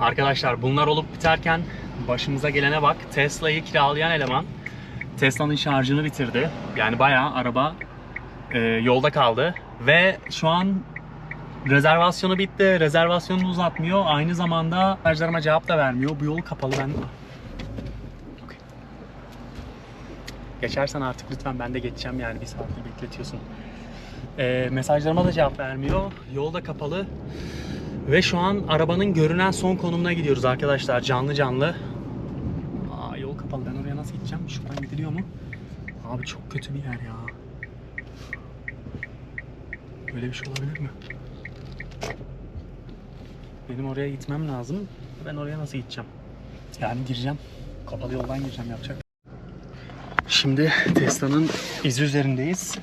Arkadaşlar bunlar olup biterken başımıza gelene bak. Tesla'yı kiralayan eleman Tesla'nın şarjını bitirdi. Yani bayağı araba e, yolda kaldı. Ve şu an rezervasyonu bitti. Rezervasyonunu uzatmıyor. Aynı zamanda mesajlarıma cevap da vermiyor. Bu yol kapalı ben. Geçersen artık lütfen ben de geçeceğim yani bir saattir bekletiyorsun. E, mesajlarıma da cevap vermiyor. Yol da kapalı. Ve şu an arabanın görünen son konumuna gidiyoruz arkadaşlar canlı canlı. Aa, yol kapalı ben oraya nasıl gideceğim? Şuradan gidiliyor mu? Abi çok kötü bir yer ya. Böyle bir şey olabilir mi? Benim oraya gitmem lazım. Ben oraya nasıl gideceğim? Yani gireceğim. Kapalı yoldan gireceğim yapacak. Şimdi Tesla'nın izi üzerindeyiz.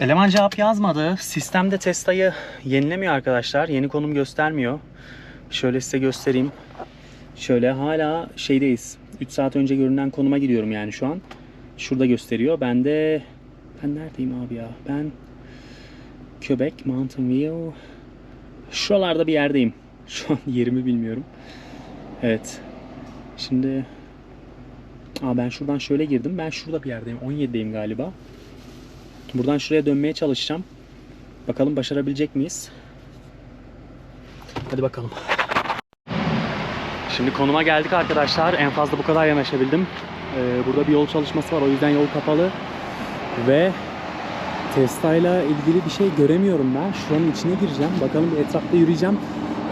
Eleman cevap yazmadı. Sistemde Tesla'yı yenilemiyor arkadaşlar. Yeni konum göstermiyor. Şöyle size göstereyim. Şöyle hala şeydeyiz. 3 saat önce görünen konuma gidiyorum yani şu an. Şurada gösteriyor. Ben de ben neredeyim abi ya? Ben Quebec, Mountain View. Şuralarda bir yerdeyim. Şu an yerimi bilmiyorum. Evet. Şimdi Aa ben şuradan şöyle girdim. Ben şurada bir yerdeyim. 17'deyim galiba. Buradan şuraya dönmeye çalışacağım. Bakalım başarabilecek miyiz? Hadi bakalım. Şimdi konuma geldik arkadaşlar. En fazla bu kadar yanaşabildim. Ee, burada bir yol çalışması var. O yüzden yol kapalı. Ve Tesla ile ilgili bir şey göremiyorum ben. Şuranın içine gireceğim. Bakalım bir etrafta yürüyeceğim.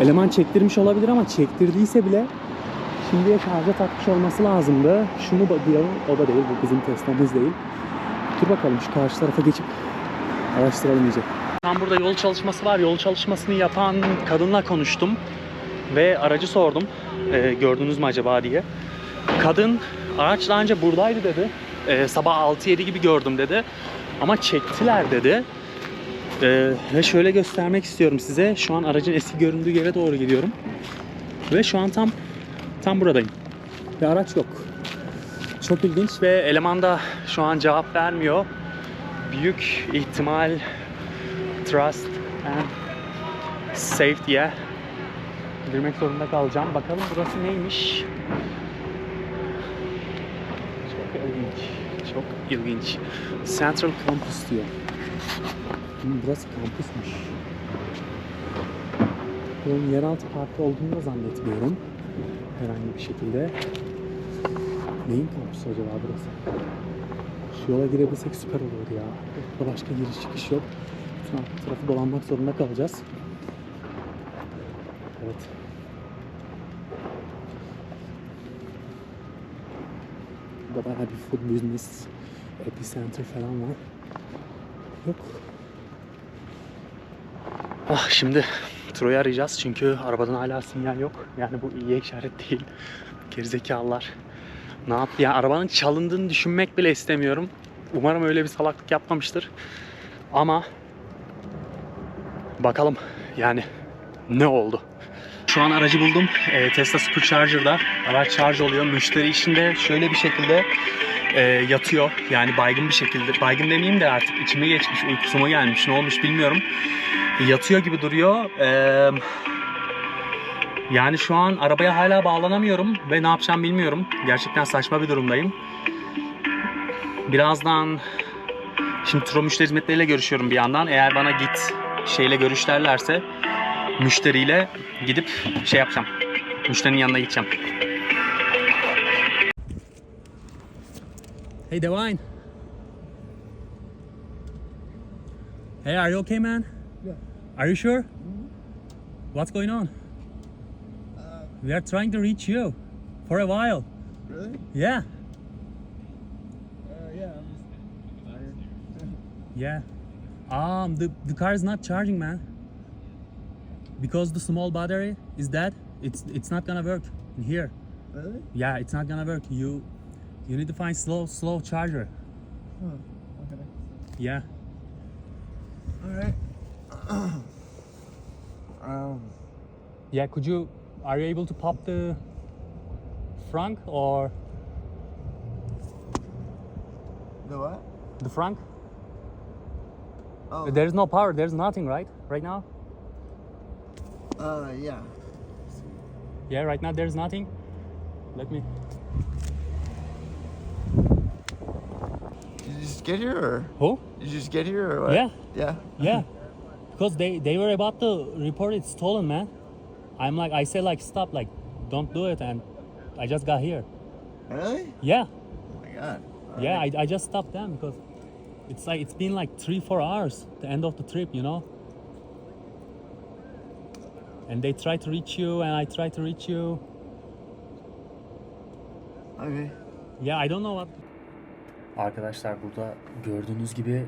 Eleman çektirmiş olabilir ama çektirdiyse bile şimdiye şarja takmış olması lazımdı. Şunu bakıyorum. O da değil. Bu bizim Tesla'mız değil. Dur bakalım şu karşı tarafa geçip araştıralım iyice. Tam burada yol çalışması var. Yol çalışmasını yapan kadınla konuştum. Ve aracı sordum. Ee, gördünüz mü acaba diye. Kadın araç daha önce buradaydı dedi. Ee, sabah 6-7 gibi gördüm dedi. Ama çektiler dedi. Ee, ve şöyle göstermek istiyorum size. Şu an aracın eski göründüğü yere doğru gidiyorum. Ve şu an tam tam buradayım. Ve araç yok. Çok ilginç ve eleman da şu an cevap vermiyor. Büyük ihtimal trust and safety'ye girmek zorunda kalacağım. Bakalım burası neymiş? Çok ilginç. Çok ilginç. Central Campus diyor. Hmm, burası kampüsmüş. Bunun yeraltı parkı olduğunu da zannetmiyorum. Herhangi bir şekilde. Neyin kampüsü acaba burası? Şu yola girebilsek süper olur ya. Burada başka giriş çıkış yok. Bütün arka tarafı dolanmak zorunda kalacağız. Evet. Burada bayağı bir food business, epicenter falan var. Yok. Ah şimdi Troy'u arayacağız çünkü arabadan hala sinyal yok. Yani bu iyi işaret değil. Gerizekalılar. Ne yaptı? Yani arabanın çalındığını düşünmek bile istemiyorum. Umarım öyle bir salaklık yapmamıştır. Ama bakalım yani ne oldu? Şu an aracı buldum. Ee, Tesla Supercharger'da. Araç şarj oluyor. Müşteri içinde şöyle bir şekilde e, yatıyor. Yani baygın bir şekilde. Baygın demeyeyim de artık içime geçmiş, uykusuma gelmiş. Ne olmuş bilmiyorum. Yatıyor gibi duruyor. Ee, yani şu an arabaya hala bağlanamıyorum ve ne yapacağım bilmiyorum. Gerçekten saçma bir durumdayım. Birazdan şimdi Tro müşteri hizmetleriyle görüşüyorum bir yandan. Eğer bana git şeyle görüşlerlerse müşteriyle gidip şey yapacağım. Müşterinin yanına gideceğim. Hey Devine. Hey, are you okay man? Yeah. Are you sure? What's going on? We are trying to reach you for a while. really? Yeah. Uh, yeah, I'm tired. Yeah. Um, the, the car is not charging, man. Because the small battery is dead, it's it's not gonna work in here. really? Yeah, it's not gonna work. You you need to find slow slow charger. Huh. Okay. Yeah. All right. um. Yeah, could you are you able to pop the frunk or The what? the frunk? Oh. There's no power, there's nothing, right? Right now? Uh, yeah. Yeah, right now there's nothing. Let me. Did you just get here or Who? did you just get here or what? Yeah, Yeah. yeah. Because they they were about to report it stolen, man. I'm like, I say like, stop, like, don't do it, and I just got here. Really? Yeah, Oh my god. yeah. I, I just stopped them because it's like it's been like three four hours the end of the trip, you know. And they try to reach you, and I try to reach you. Okay. Yeah, I don't know what. Arkadaşlar burada gördüğünüz gibi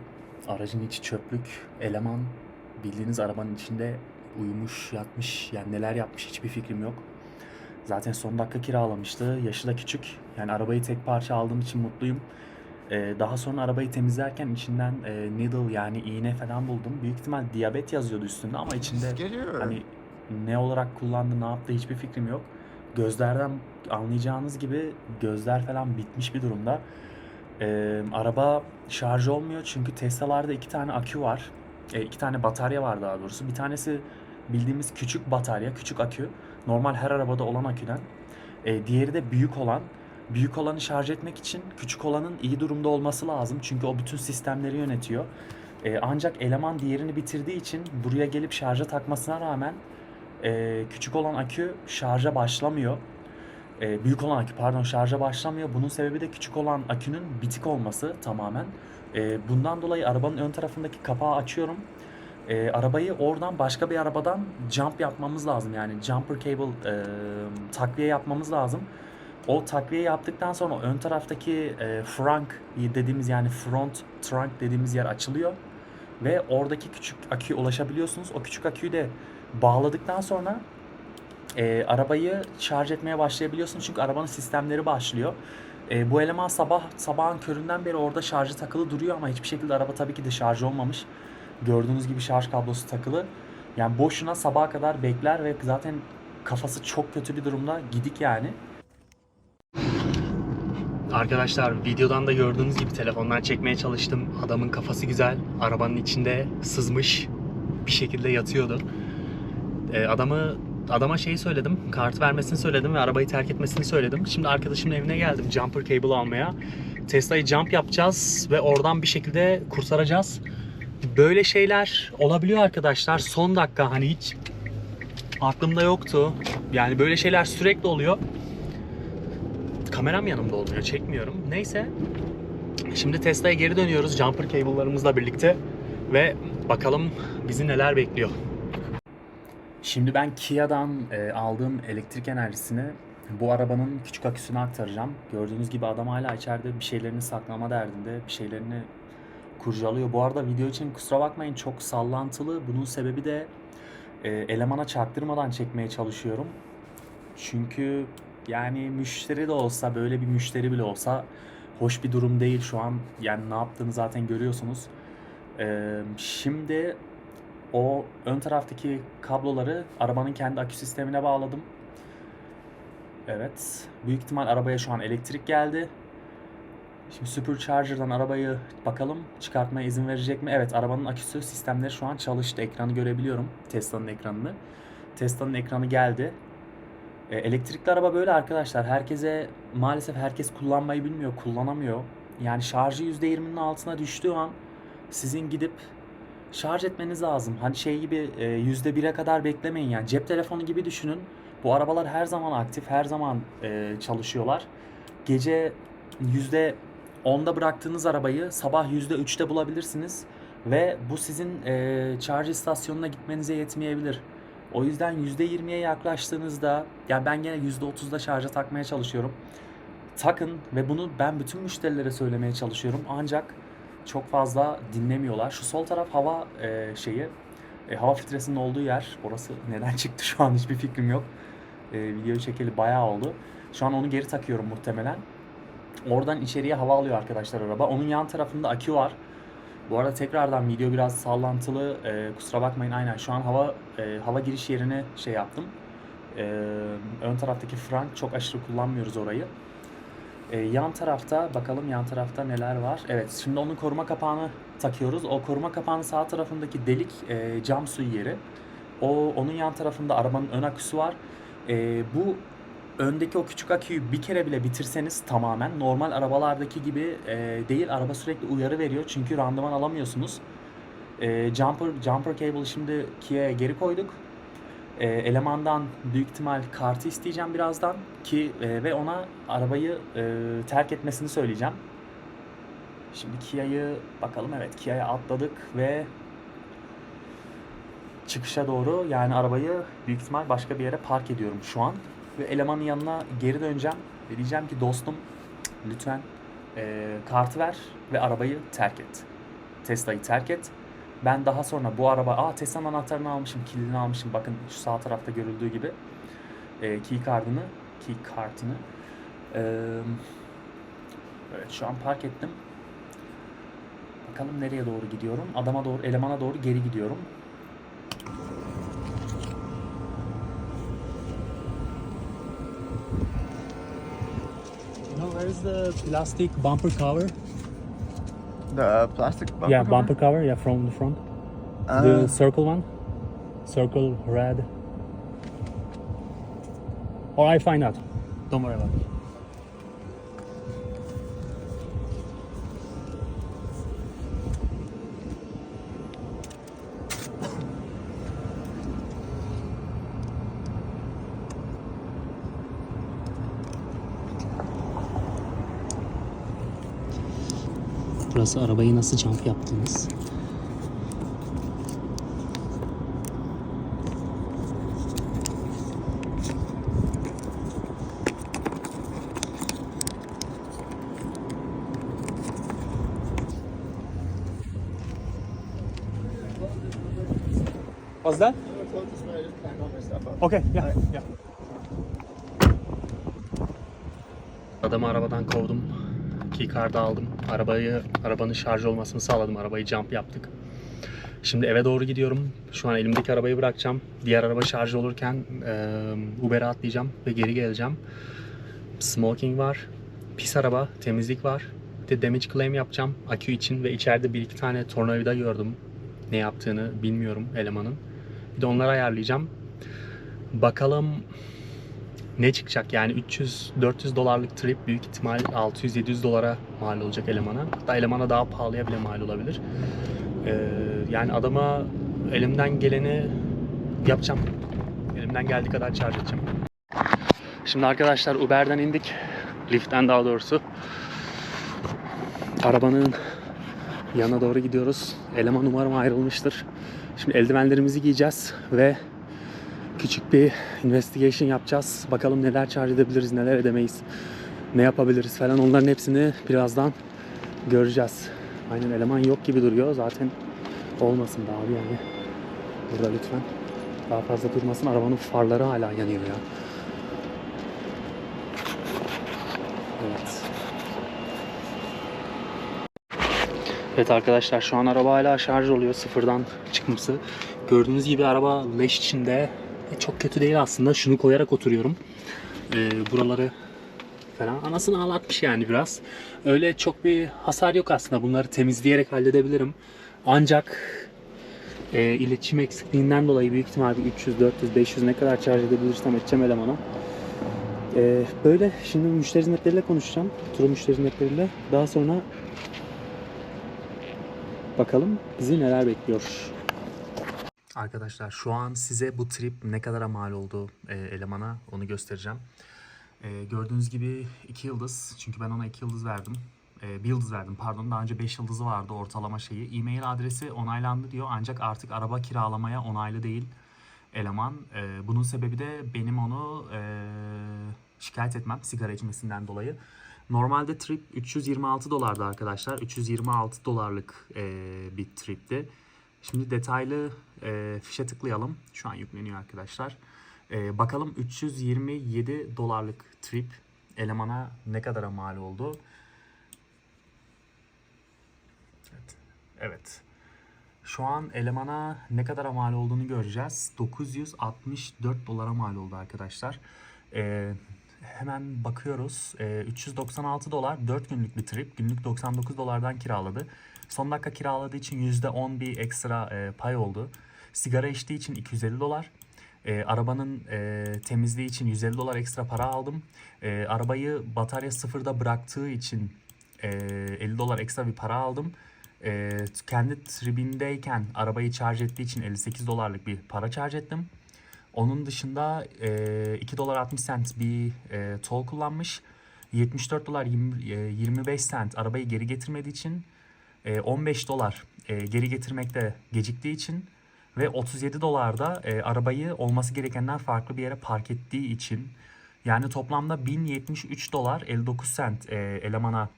aracın içi çöplük. Eleman bildiğiniz arabanın içinde uyumuş, yatmış. Yani neler yapmış hiçbir fikrim yok. Zaten son dakika kiralamıştı. Yaşı da küçük. Yani arabayı tek parça aldığım için mutluyum. Ee, daha sonra arabayı temizlerken içinden e, needle yani iğne falan buldum. Büyük ihtimal diyabet yazıyordu üstünde ama içinde Hani ne olarak kullandı, ne yaptı hiçbir fikrim yok. Gözlerden anlayacağınız gibi gözler falan bitmiş bir durumda. Ee, araba şarj olmuyor çünkü Tesla'larda iki tane akü var. E, iki tane batarya var daha doğrusu. Bir tanesi bildiğimiz küçük batarya, küçük akü. Normal her arabada olan aküden. E, diğeri de büyük olan. Büyük olanı şarj etmek için küçük olanın iyi durumda olması lazım. Çünkü o bütün sistemleri yönetiyor. E, ancak eleman diğerini bitirdiği için buraya gelip şarja takmasına rağmen e, küçük olan akü şarja başlamıyor. E, büyük olan akü pardon şarja başlamıyor. Bunun sebebi de küçük olan akünün bitik olması tamamen. E, bundan dolayı arabanın ön tarafındaki kapağı açıyorum. E, arabayı oradan başka bir arabadan jump yapmamız lazım. Yani jumper cable e, takviye yapmamız lazım. O takviye yaptıktan sonra ön taraftaki e, frunk dediğimiz yani front trunk dediğimiz yer açılıyor ve oradaki küçük aküye ulaşabiliyorsunuz. O küçük aküyü de bağladıktan sonra e, arabayı şarj etmeye başlayabiliyorsunuz çünkü arabanın sistemleri başlıyor. E, bu eleman sabah sabahın köründen beri orada şarjı takılı duruyor ama hiçbir şekilde araba tabii ki de şarj olmamış. Gördüğünüz gibi şarj kablosu takılı. Yani boşuna sabaha kadar bekler ve zaten kafası çok kötü bir durumda. Gidik yani. Arkadaşlar videodan da gördüğünüz gibi telefondan çekmeye çalıştım. Adamın kafası güzel. Arabanın içinde sızmış bir şekilde yatıyordu. Ee, adamı adama şeyi söyledim. Kart vermesini söyledim ve arabayı terk etmesini söyledim. Şimdi arkadaşımın evine geldim jumper cable almaya. Tesla'yı jump yapacağız ve oradan bir şekilde kurtaracağız. Böyle şeyler olabiliyor arkadaşlar. Son dakika hani hiç aklımda yoktu. Yani böyle şeyler sürekli oluyor. Kameram yanımda olmuyor, çekmiyorum. Neyse. Şimdi Tesla'ya geri dönüyoruz jumper cable'larımızla birlikte ve bakalım bizi neler bekliyor. Şimdi ben Kia'dan e, aldığım elektrik enerjisini bu arabanın küçük aküsüne aktaracağım. Gördüğünüz gibi adam hala içeride bir şeylerini saklama derdinde, bir şeylerini kurcalıyor. Bu arada video için kusura bakmayın çok sallantılı. Bunun sebebi de e, elemana çaktırmadan çekmeye çalışıyorum. Çünkü yani müşteri de olsa böyle bir müşteri bile olsa hoş bir durum değil şu an. Yani ne yaptığını zaten görüyorsunuz. Ee, şimdi o ön taraftaki kabloları arabanın kendi akü sistemine bağladım. Evet. Büyük ihtimal arabaya şu an elektrik geldi. Şimdi Supercharger'dan arabayı bakalım çıkartmaya izin verecek mi? Evet arabanın aküsü sistemleri şu an çalıştı. Ekranı görebiliyorum. Tesla'nın ekranını. Tesla'nın ekranı geldi. E, elektrikli araba böyle arkadaşlar. Herkese maalesef herkes kullanmayı bilmiyor, kullanamıyor. Yani şarjı %20'nin altına düştüğü an sizin gidip şarj etmeniz lazım. Hani şey gibi e, %1'e kadar beklemeyin yani. Cep telefonu gibi düşünün. Bu arabalar her zaman aktif, her zaman e, çalışıyorlar. Gece %10'da bıraktığınız arabayı sabah %3'te bulabilirsiniz. Ve bu sizin e, şarj istasyonuna gitmenize yetmeyebilir. O yüzden %20'ye yaklaştığınızda yani ben gene %30'da şarja takmaya çalışıyorum. Takın ve bunu ben bütün müşterilere söylemeye çalışıyorum. Ancak çok fazla dinlemiyorlar. Şu sol taraf hava e, şeyi, e, hava filtresinin olduğu yer. Orası neden çıktı şu an hiçbir fikrim yok. E, videoyu çekeli bayağı oldu. Şu an onu geri takıyorum muhtemelen. Oradan içeriye hava alıyor arkadaşlar araba. Onun yan tarafında akü var. Bu arada tekrardan video biraz sallantılı. Ee, kusura bakmayın aynen. Şu an hava e, hava giriş yerini şey yaptım. Ee, ön taraftaki frank çok aşırı kullanmıyoruz orayı. Ee, yan tarafta bakalım yan tarafta neler var. Evet şimdi onun koruma kapağını takıyoruz. O koruma kapağının sağ tarafındaki delik e, cam suyu yeri. O onun yan tarafında arabanın ön aküsü var. Ee, bu öndeki o küçük aküyü bir kere bile bitirseniz tamamen normal arabalardaki gibi e, değil. Araba sürekli uyarı veriyor çünkü randıman alamıyorsunuz. E, jumper jumper cable şimdi Kia'ya geri koyduk. E, elemandan büyük ihtimal kartı isteyeceğim birazdan ki e, ve ona arabayı e, terk etmesini söyleyeceğim. Şimdi Kia'yı bakalım evet Kia'ya atladık ve çıkışa doğru yani arabayı büyük ihtimal başka bir yere park ediyorum şu an. Ve elemanın yanına geri döneceğim ve diyeceğim ki dostum lütfen eee, kartı ver ve arabayı terk et. Tesla'yı terk et. Ben daha sonra bu araba, aa Tesla'nın anahtarını almışım, kilidini almışım. Bakın şu sağ tarafta görüldüğü gibi. Eee key card'ını, key kartını. Eee, evet şu an park ettim. Bakalım nereye doğru gidiyorum. Adama doğru, elemana doğru geri gidiyorum. The plastic bumper cover? The plastic bumper yeah, cover? bumper cover. Yeah, from the front. Uh, the circle one. Circle red. Or I find out. Don't worry about it. Burası arabayı nasıl jump yaptığınız. What's that? Okay, yeah, yeah. Adamı arabadan kovdum. Keycard'ı aldım. Arabayı, arabanın şarj olmasını sağladım. Arabayı jump yaptık. Şimdi eve doğru gidiyorum. Şu an elimdeki arabayı bırakacağım. Diğer araba şarj olurken e, Uber'e atlayacağım ve geri geleceğim. Smoking var. Pis araba, temizlik var. Bir de damage claim yapacağım akü için ve içeride bir iki tane tornavida gördüm. Ne yaptığını bilmiyorum elemanın. Bir de onları ayarlayacağım. Bakalım ne çıkacak yani 300-400 dolarlık trip büyük ihtimal 600-700 dolara mal olacak elemana. Hatta elemana daha pahalıya bile mal olabilir. Ee, yani adama elimden geleni yapacağım. Elimden geldiği kadar charge edeceğim. Şimdi arkadaşlar Uber'den indik. Lyft'ten daha doğrusu. Arabanın yana doğru gidiyoruz. Eleman umarım ayrılmıştır. Şimdi eldivenlerimizi giyeceğiz ve küçük bir investigation yapacağız. Bakalım neler charge edebiliriz, neler edemeyiz, ne yapabiliriz falan onların hepsini birazdan göreceğiz. Aynen eleman yok gibi duruyor. Zaten olmasın da abi yani. Burada lütfen. Daha fazla durmasın. Arabanın farları hala yanıyor ya. Evet. Evet arkadaşlar şu an araba hala şarj oluyor sıfırdan çıkması. Gördüğünüz gibi araba leş içinde. E, çok kötü değil aslında. Şunu koyarak oturuyorum. E, buraları falan. Anasını ağlatmış yani biraz. Öyle çok bir hasar yok aslında. Bunları temizleyerek halledebilirim. Ancak e, iletişim eksikliğinden dolayı büyük ihtimalle 300, 400, 500 ne kadar şarj edebilirsem edeceğim elemana. E, böyle şimdi müşteri hizmetleriyle konuşacağım. Turu müşteri hizmetleriyle. Daha sonra bakalım bizi neler bekliyor. Arkadaşlar şu an size bu trip ne kadara mal oldu e, elemana onu göstereceğim. E, gördüğünüz gibi 2 yıldız. Çünkü ben ona 2 yıldız verdim. E, bir yıldız verdim pardon. Daha önce 5 yıldızı vardı ortalama şeyi. E-mail adresi onaylandı diyor. Ancak artık araba kiralamaya onaylı değil eleman. E, bunun sebebi de benim onu e, şikayet etmem sigara içmesinden dolayı. Normalde trip 326 dolardı arkadaşlar. 326 dolarlık e, bir tripti. Şimdi detaylı e, fişe tıklayalım. Şu an yükleniyor arkadaşlar. E, bakalım 327 dolarlık trip elemana ne kadara mal oldu? Evet. evet. Şu an elemana ne kadara mal olduğunu göreceğiz. 964 dolara mal oldu arkadaşlar. E, hemen bakıyoruz. E, 396 dolar 4 günlük bir trip. Günlük 99 dolardan kiraladı. Son dakika kiraladığı için %10 bir ekstra e, pay oldu. Sigara içtiği için 250 dolar. E, arabanın e, temizliği için 150 dolar ekstra para aldım. E, arabayı batarya sıfırda bıraktığı için e, 50 dolar ekstra bir para aldım. E, kendi tribindeyken arabayı şarj ettiği için 58 dolarlık bir para şarj ettim. Onun dışında e, 2 dolar 60 cent bir e, toll kullanmış. 74 dolar 20, e, 25 cent arabayı geri getirmediği için 15 dolar e, geri getirmekte geciktiği için ve 37 dolar da e, arabayı olması gerekenden farklı bir yere park ettiği için yani toplamda 1073 dolar 59 cent e, elemana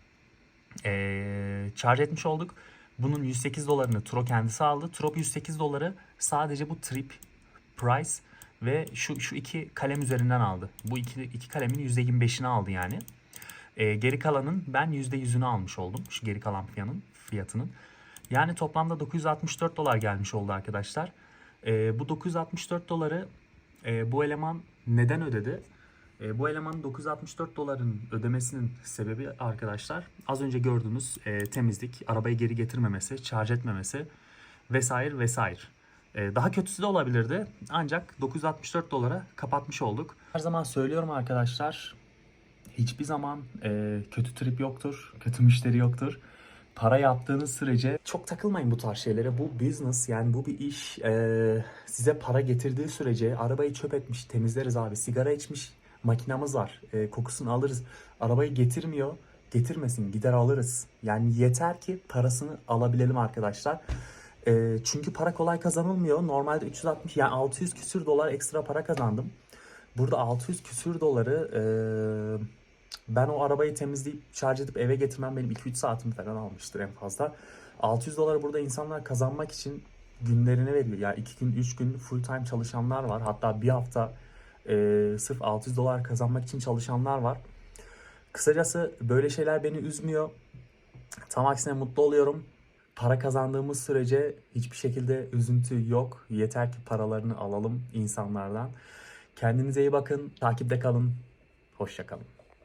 e, charge etmiş olduk. Bunun 108 dolarını Turo kendisi aldı. Turo 108 doları sadece bu trip price ve şu şu iki kalem üzerinden aldı. Bu iki, iki kalemin %25'ini aldı yani. E, geri kalanın ben %100'ünü almış oldum. Şu geri kalan fiyatının, fiyatının. Yani toplamda 964 dolar gelmiş oldu arkadaşlar. E, bu 964 doları e, bu eleman neden ödedi? E, bu elemanın 964 doların ödemesinin sebebi arkadaşlar az önce gördüğünüz e, temizlik, arabayı geri getirmemesi, şarj etmemesi vesaire vesaire. E, daha kötüsü de olabilirdi ancak 964 dolara kapatmış olduk. Her zaman söylüyorum arkadaşlar hiçbir zaman e, kötü trip yoktur, kötü müşteri yoktur. Para yaptığınız sürece çok takılmayın bu tarz şeylere. Bu business yani bu bir iş. E, size para getirdiği sürece arabayı çöp etmiş temizleriz abi. Sigara içmiş makinamız var. E, kokusunu alırız. Arabayı getirmiyor. Getirmesin gider alırız. Yani yeter ki parasını alabilelim arkadaşlar. E, çünkü para kolay kazanılmıyor. Normalde 360 yani 600 küsür dolar ekstra para kazandım. Burada 600 küsür doları e, ben o arabayı temizleyip şarj edip eve getirmem benim 2-3 saatimi falan almıştır en fazla. 600 doları burada insanlar kazanmak için günlerini veriyor. Yani 2 gün 3 gün full time çalışanlar var. Hatta bir hafta e, sırf 600 dolar kazanmak için çalışanlar var. Kısacası böyle şeyler beni üzmüyor. Tam aksine mutlu oluyorum. Para kazandığımız sürece hiçbir şekilde üzüntü yok. Yeter ki paralarını alalım insanlardan. Kendinize iyi bakın. Takipte kalın. Hoşçakalın.